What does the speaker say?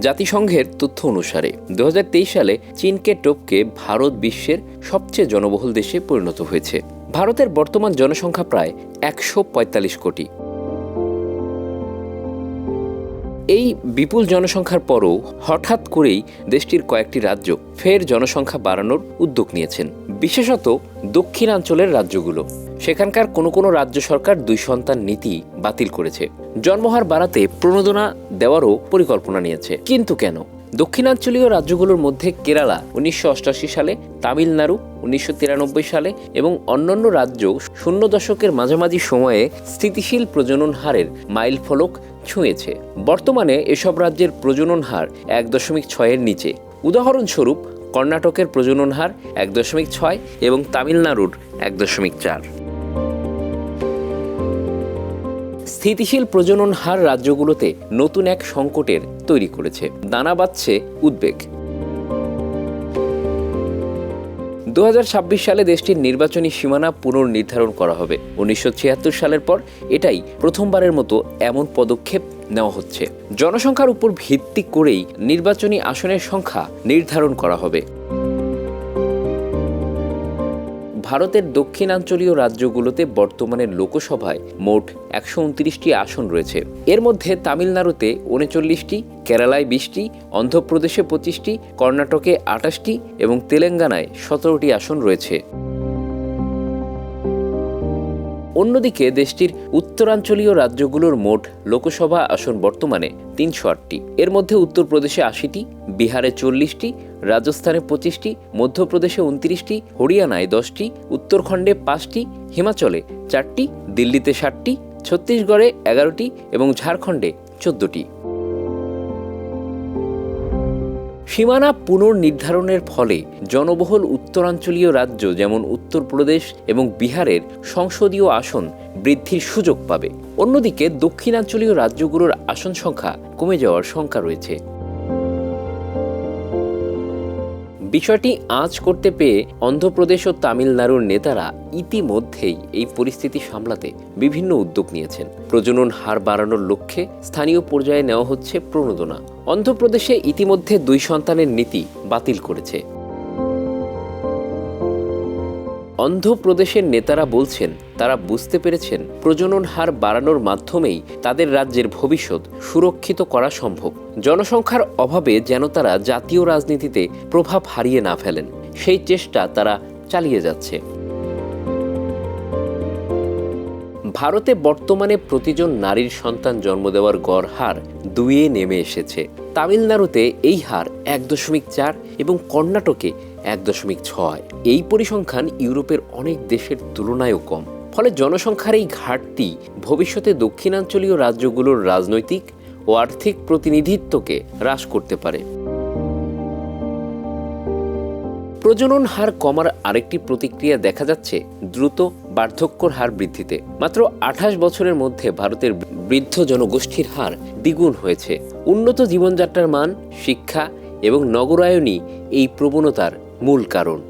জাতিসংঘের তথ্য অনুসারে দু হাজার তেইশ সালে চীনকে টপকে ভারত বিশ্বের সবচেয়ে জনবহুল দেশে পরিণত হয়েছে। ভারতের বর্তমান জনসংখ্যা প্রায় একশো পঁয়তাল্লিশ কোটি। এই বিপুল জনসংখ্যার পরও হঠাৎ করেই দেশটির কয়েকটি রাজ্য ফের জনসংখ্যা বাড়ানোর উদ্যোগ নিয়েছেন। বিশেষত দক্ষিণাঞ্চলের রাজ্যগুলো। সেখানকার কোনো কোনো রাজ্য সরকার দুই সন্তান নীতি বাতিল করেছে। জন্মহার বাড়াতে প্রণোদনা দেওয়ারও পরিকল্পনা নিয়েছে। কিন্তু কেন? দক্ষিণাঞ্চলীয় রাজ্যগুলোর মধ্যে কেরালা উনিশশো সালে, তামিলনাড়ু উনিশশো তিরানব্বই সালে এবং অন্যান্য রাজ্য শূন্য দশকের মাঝামাঝি সময়ে স্থিতিশীল প্রজনন হারের মাইল ফলক ছুঁয়েছে। বর্তমানে এসব রাজ্যের প্রজনন হার এক দশমিক ছয়ের নিচে। উদাহরণস্বরূপ, কর্ণাটকের প্রজনন হার এক দশমিক ছয় এবং তামিলনাড়ুর এক দশমিক চার। স্থিতিশীল প্রজনন হার রাজ্যগুলোতে নতুন এক সংকটের তৈরি করেছে। দানা বাঁধছে উদ্বেগ। দু হাজার ছাব্বিশ সালে দেশটির নির্বাচনী সীমানা পুনর্নির্ধারণ করা হবে। উনিশশো ছিয়াত্তর সালের পর এটাই প্রথমবারের মতো এমন পদক্ষেপ নেওয়া হচ্ছে। জনসংখ্যার উপর ভিত্তি করেই নির্বাচনী আসনের সংখ্যা নির্ধারণ করা হবে। ভারতের দক্ষিণাঞ্চলীয় রাজ্যগুলোতে বর্তমানে লোকসভায় মোট একশো উনত্রিশটি আসন রয়েছে। এর মধ্যে তামিলনাড়ুতে উনচল্লিশটি, কেরালায় বিশটি, অন্ধ্রপ্রদেশে পঁচিশটি, কর্ণাটকে আটাশটি এবং তেলেঙ্গানায় সতেরোটি আসন রয়েছে। অন্যদিকে দেশটির উত্তরাঞ্চলীয় রাজ্যগুলোর মোট লোকসভা আসন বর্তমানে তিনশো আটটি। এর মধ্যে উত্তরপ্রদেশে আশিটি, বিহারে চল্লিশটি, রাজস্থানে পঁচিশটি, মধ্যপ্রদেশে উনত্রিশটি, হরিয়ানায় দশটি, উত্তরখণ্ডে পাঁচটি, হিমাচলে চারটি, দিল্লিতে ষাটটি, ছত্তিশগড়ে এগারোটি এবং ঝাড়খণ্ডে চোদ্দটি। সীমানা পুনর্নির্ধারণের ফলে জনবহুল উত্তরাঞ্চলীয় রাজ্য যেমন উত্তরপ্রদেশ এবং বিহারের সংসদীয় আসন বৃদ্ধির সুযোগ পাবে। অন্যদিকে দক্ষিণাঞ্চলীয় রাজ্যগুলোর আসন সংখ্যা কমে যাওয়ার শঙ্কা রয়েছে। বিষয়টি আঁচ করতে পেয়ে অন্ধ্রপ্রদেশ ও তামিলনাড়ুর নেতারা ইতিমধ্যেই এই পরিস্থিতি সামলাতে বিভিন্ন উদ্যোগ নিয়েছেন। প্রজনন হার বাড়ানোর লক্ষ্যে স্থানীয় পর্যায়ে নেওয়া হচ্ছে প্রণোদনা। অন্ধ্রপ্রদেশে ইতিমধ্যে দুই সন্তানের নীতি বাতিল করেছে। অন্ধ্রপ্রদেশের নেতারা বলছেন, তারা বুঝতে পেরেছেন প্রজনন হার বাড়ানোর মাধ্যমেই তাদের রাজ্যের ভবিষ্যৎ সুরক্ষিত করা সম্ভব। জনসংখ্যার অভাবে যেন তারা জাতীয় রাজনীতিতে প্রভাব হারিয়ে না ফেলেন, সেই চেষ্টা তারা চালিয়ে যাচ্ছে। ভারতে বর্তমানে প্রতিজন নারীর সন্তান জন্ম দেওয়ার গড় হার দুইয়ে নেমে এসেছে। তামিলনাড়ুতে এই হার এক দশমিক চার এবং কর্ণাটকে এক দশমিক ছয়। এই পরিসংখ্যান ইউরোপের অনেক দেশের তুলনায়ও কম। ফলে জনসংখ্যার এই ঘাটতি ভবিষ্যতে দক্ষিণাঞ্চলীয় রাজ্যগুলোর রাজনৈতিক ও আর্থিক প্রতিনিধিত্বকে হ্রাস করতে পারে। প্রজনন হার কমার আরেকটি প্রতিক্রিয়া দেখা যাচ্ছে দ্রুত বার্ধক্যর হার বৃদ্ধিতে। মাত্র আঠাশ বছরের মধ্যে ভারতের বৃদ্ধ জনগোষ্ঠীর হার দ্বিগুণ হয়েছে। উন্নত জীবনযাত্রার মান, শিক্ষা এবং নগরায়নই এই প্রবণতার মূল কারণ।